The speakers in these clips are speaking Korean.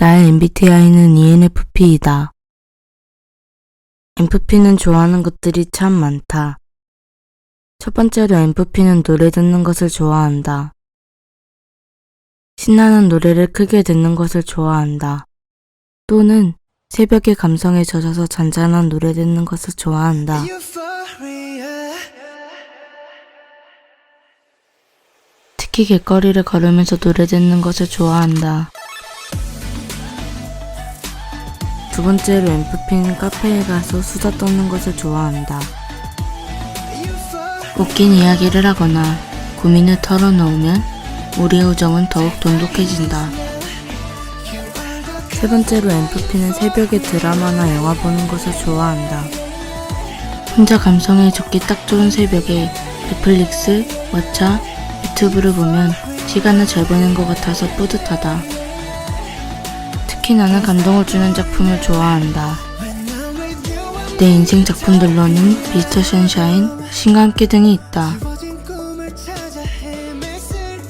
나의 MBTI는 ENFP이다. MFP는 좋아하는 것들이 참 많다. 첫 번째로 MFP는 노래 듣는 것을 좋아한다. 신나는 노래를 크게 듣는 것을 좋아한다. 또는 새벽의 감성에 젖어서 잔잔한 노래 듣는 것을 좋아한다. 특히 길거리를 걸으면서 노래 듣는 것을 좋아한다. 두 번째로 MFP는 카페에 가서 수다 떠는 것을 좋아한다. 웃긴 이야기를 하거나 고민을 털어놓으면 우리의 우정은 더욱 돈독해진다. 세 번째로 MFP는 새벽에 드라마나 영화 보는 것을 좋아한다. 혼자 감성에 젖기 딱 좋은 새벽에 넷플릭스, 왓챠, 유튜브를 보면 시간을 잘 보낸 것 같아서 뿌듯하다. 특히 나는 감동을 주는 작품을 좋아한다. 내 인생 작품들로는 미스터 션샤인, 함께 등이 있다.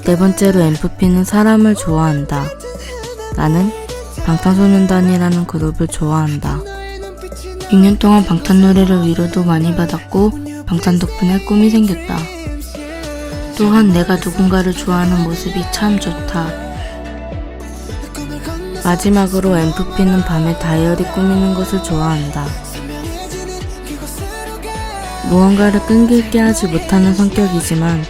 네 번째로 MFP는 사람을 좋아한다. 나는 방탄소년단이라는 그룹을 좋아한다. 너의 눈빛이 나 6년 동안 방탄 노래를 위로도 많이 받았고 방탄 덕분에 꿈이 생겼다. 또한 내가 누군가를 좋아하는 모습이 참 좋다. 마지막으로 MFP는 밤에 다이어리 꾸미는 것을 좋아한다. 무언가를 끈기 있게 하지 못하는 성격이지만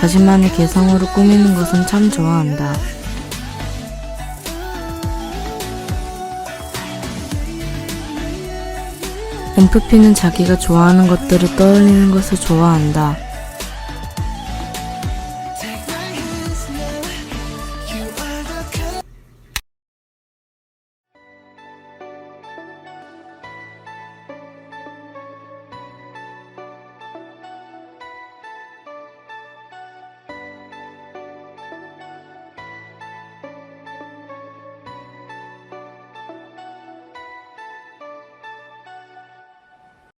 자신만의 개성으로 꾸미는 것은 참 좋아한다. MFP는 자기가 좋아하는 것들을 떠올리는 것을 좋아한다.